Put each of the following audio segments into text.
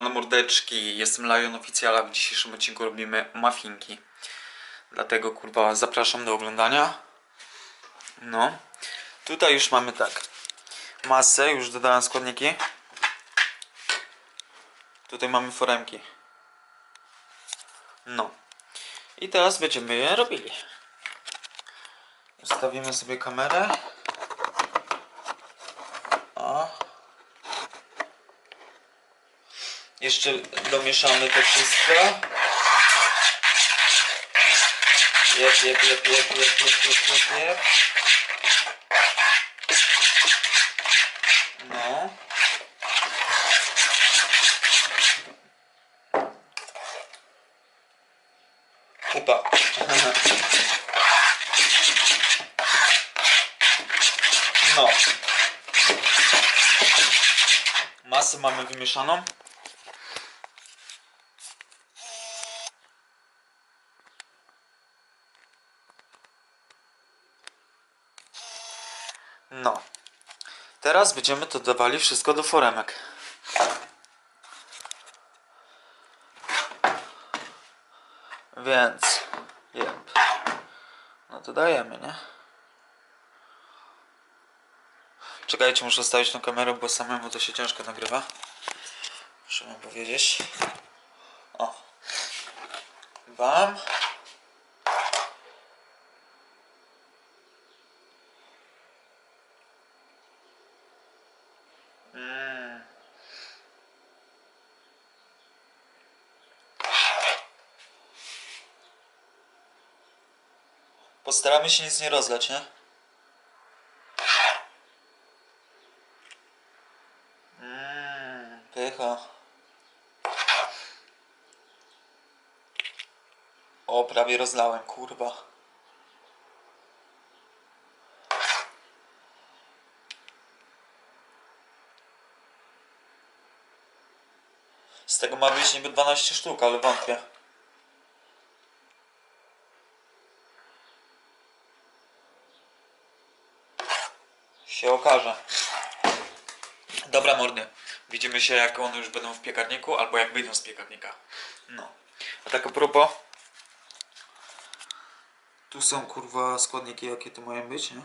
No mordeczki, jestem Lion Oficjala, w dzisiejszym odcinku robimy mafinki. Dlatego kurwa zapraszam do oglądania. No. Tutaj już mamy tak. Masę, już dodałem składniki. Tutaj mamy foremki. No. I teraz będziemy je robili. Ustawimy sobie kamerę. Jeszcze domieszamy to wszystko. Jep, jep, jep, jep, jep, jep, jep, jep, jep. No. Kupa. No. Masę mamy wymieszaną. No. Teraz będziemy to dawali wszystko do foremek. Więc. Jep. No to dajemy, nie? Czekajcie, muszę stawić tą kamerę, bo samemu to się ciężko nagrywa. Muszę wam powiedzieć. O. Bam. Postaramy się nic nie rozlać, nie? Mmm, pycha. O, prawie rozlałem, kurwa. Z tego ma być niby 12 sztuk, ale wątpię. Się okaże. Dobra mordy. Widzimy się jak one już będą w piekarniku, albo jak wyjdą z piekarnika. No. A tak a propos. Tu są kurwa składniki jakie to mają być, nie?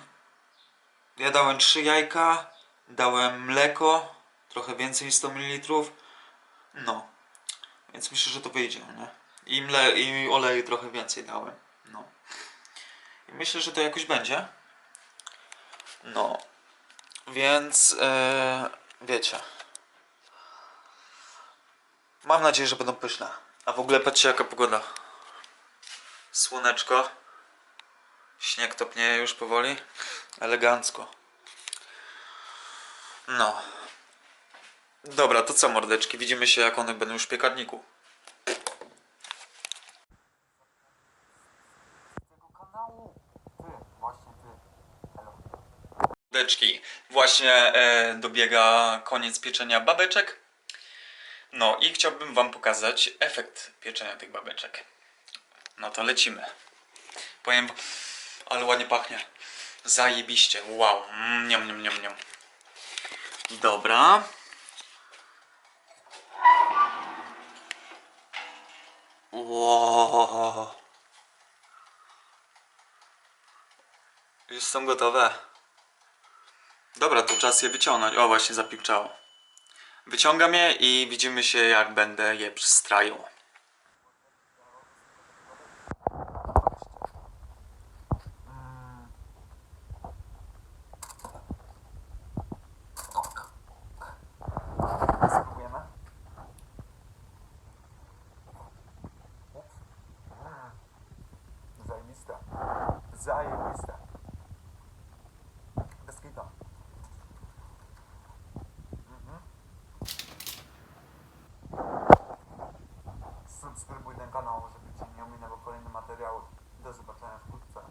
Ja dałem 3 jajka, dałem mleko, trochę więcej niż 100 ml. No. Więc myślę, że to wyjdzie, nie? I, mle, i oleju trochę więcej dałem. No. I myślę, że to jakoś będzie. No. Więc e, wiecie. Mam nadzieję, że będą pyszne. A w ogóle patrzcie jaka pogoda. Słoneczko. Śnieg topnieje już powoli. Elegancko. No. Dobra, to co mordeczki? Widzimy się jak one będą już w piekarniku. Właśnie e, dobiega koniec pieczenia babeczek. No i chciałbym wam pokazać efekt pieczenia tych babeczek. No to lecimy. Powiem, ale ładnie pachnie. Zajebiście, wow. Niam, niam, niam, niam. Dobra. Wow. Już są gotowe. Dobra, to czas je wyciągnąć. O, właśnie zapikczało. Wyciągam je i widzimy się jak będę je przystrajał. Spróbujemy. Zajebiste. Subskrybuj ten kanał, żeby Cię nie ominęły kolejne materiały. Do zobaczenia wkrótce.